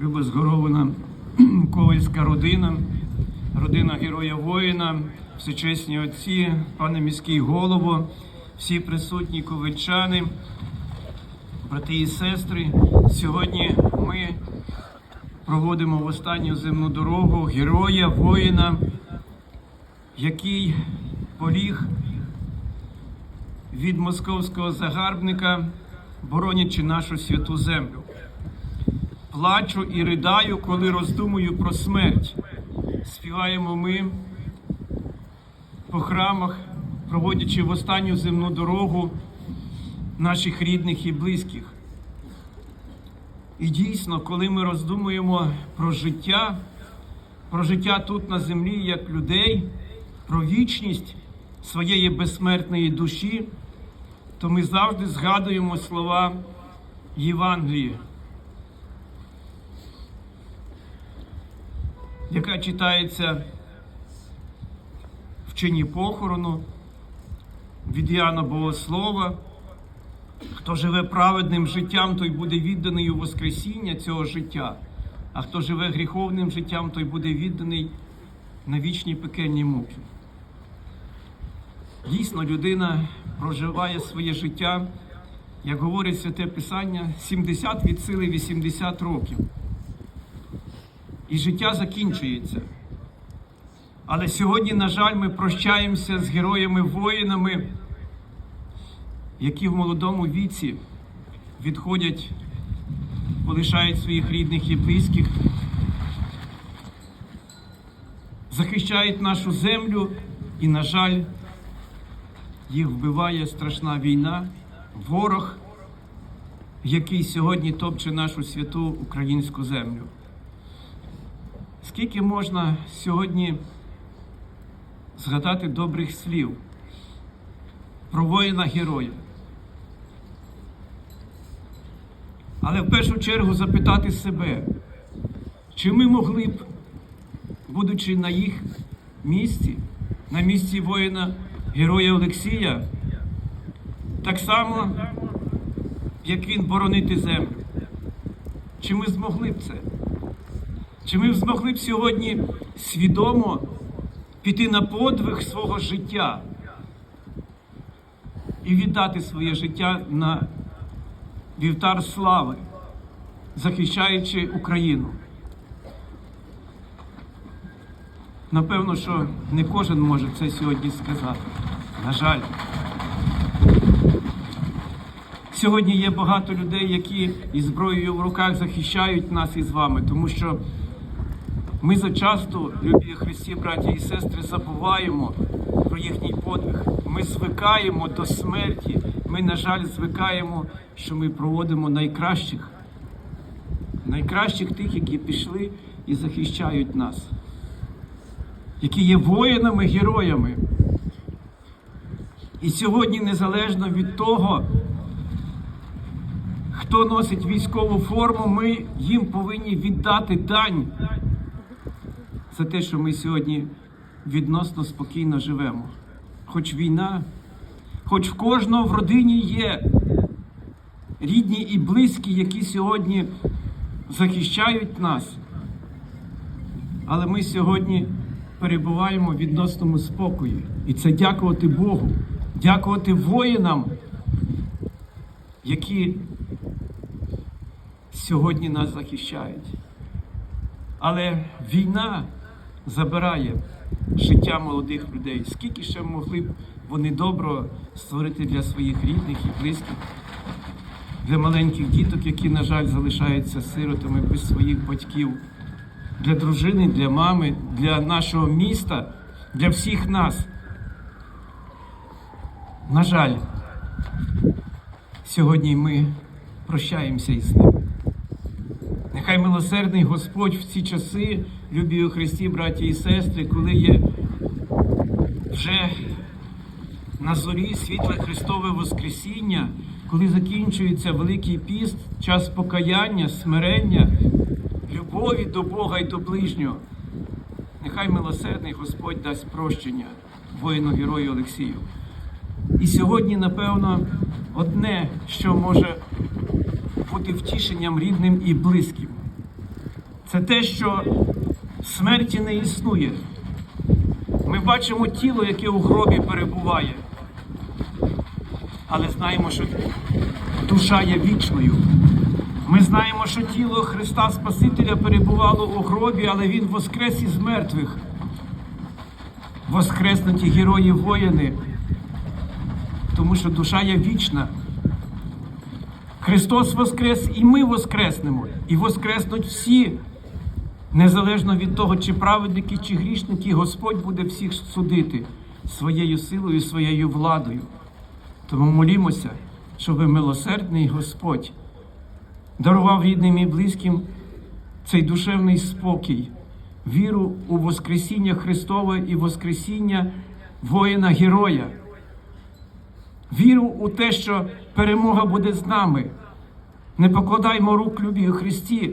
Люба згорована ковальська родина, родина героя воїна, всечесні отці, пане міський голово, всі присутні ковальчани, брати і сестри. Сьогодні ми проводимо в останню земну дорогу героя, воїна, який поліг від московського загарбника, боронячи нашу святу землю. Плачу і ридаю, коли роздумую про смерть. Співаємо ми по храмах, проводячи в останню земну дорогу наших рідних і близьких. І дійсно, коли ми роздумуємо про життя, про життя тут на землі як людей, про вічність своєї безсмертної душі, то ми завжди згадуємо слова Євангелії, яка читається в чині похорону від Іоанна Богослова. Хто живе праведним життям, той буде відданий у Воскресіння цього життя, а хто живе гріховним життям, той буде відданий на вічні пекельні муки. Дійсно, людина проживає своє життя, як говорить Святе Писання, 70 від сили 80 років. І життя закінчується. Але сьогодні, на жаль, ми прощаємося з героями-воїнами, які в молодому віці відходять, полишають своїх рідних і близьких, захищають нашу землю і, на жаль, їх вбиває страшна війна, ворог, який сьогодні топче нашу святу українську землю. Скільки можна сьогодні згадати добрих слів про воїна героя? Але в першу чергу запитати себе, чи ми могли б, будучи на їх місці, на місці воїна героя Олексія, так само, як він боронити землю. Чи ми змогли б це? Чи ми змогли б сьогодні свідомо піти на подвиг свого життя і віддати своє життя на вівтар слави, захищаючи Україну? Напевно, що не кожен може це сьогодні сказати. На жаль. Сьогодні є багато людей, які із зброєю в руках захищають нас із вами, тому що ми зачасто, любі Христі, браті і сестри, забуваємо про їхній подвиг. Ми звикаємо до смерті. Ми, на жаль, звикаємо, що ми проводимо найкращих, найкращих тих, які пішли і захищають нас, які є воїнами, героями. І сьогодні, незалежно від того, хто носить військову форму, ми їм повинні віддати дань за те, що ми сьогодні відносно спокійно живемо. Хоч війна, хоч в кожного в родині є рідні і близькі, які сьогодні захищають нас. Але ми сьогодні перебуваємо в відносному спокої. І це дякувати Богу, дякувати воїнам, які сьогодні нас захищають. Але війна забирає життя молодих людей. Скільки ще могли б вони добро створити для своїх рідних і близьких, для маленьких діток, які, на жаль, залишаються сиротами без своїх батьків, для дружини, для мами, для нашого міста, для всіх нас. На жаль, сьогодні ми прощаємося із ними. Нехай милосердний Господь в ці часи, любі у Христі, браті і сестри, коли є вже на зорі світле Христове Воскресіння, коли закінчується Великий піст, час покаяння, смирення, любові до Бога і до ближнього. Нехай милосердний Господь дасть прощення воїну герою Олексію. І сьогодні, напевно, одне, що може бути втішенням рідним і близьким. це те, що смерті не існує. Ми бачимо тіло, яке у гробі перебуває. Але знаємо, що душа є вічною. Ми знаємо, що тіло Христа Спасителя перебувало у гробі, але Він воскрес із мертвих. Воскреснуті герої воїни, тому що душа є вічна. Христос воскрес, і ми воскреснемо, і воскреснуть всі, незалежно від того, чи праведники, чи грішники, Господь буде всіх судити своєю силою, своєю владою. Тому молімося, щоб милосердний Господь дарував рідним і близьким цей душевний спокій, віру у Воскресіння Христове і Воскресіння воїна-героя, віру у те, що перемога буде з нами. Не покладаймо рук любі у Христі,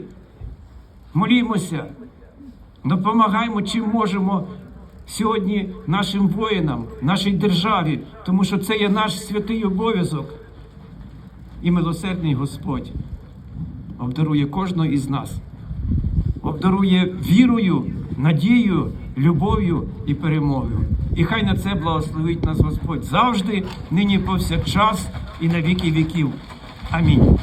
молімося, допомагаємо, чим можемо сьогодні нашим воїнам, нашій державі, тому що це є наш святий обов'язок. І милосердний Господь обдарує кожного із нас, обдарує вірою, надією, любов'ю і перемогою. І хай на це благословить нас Господь завжди, нині повсякчас і на віки віків. Амінь.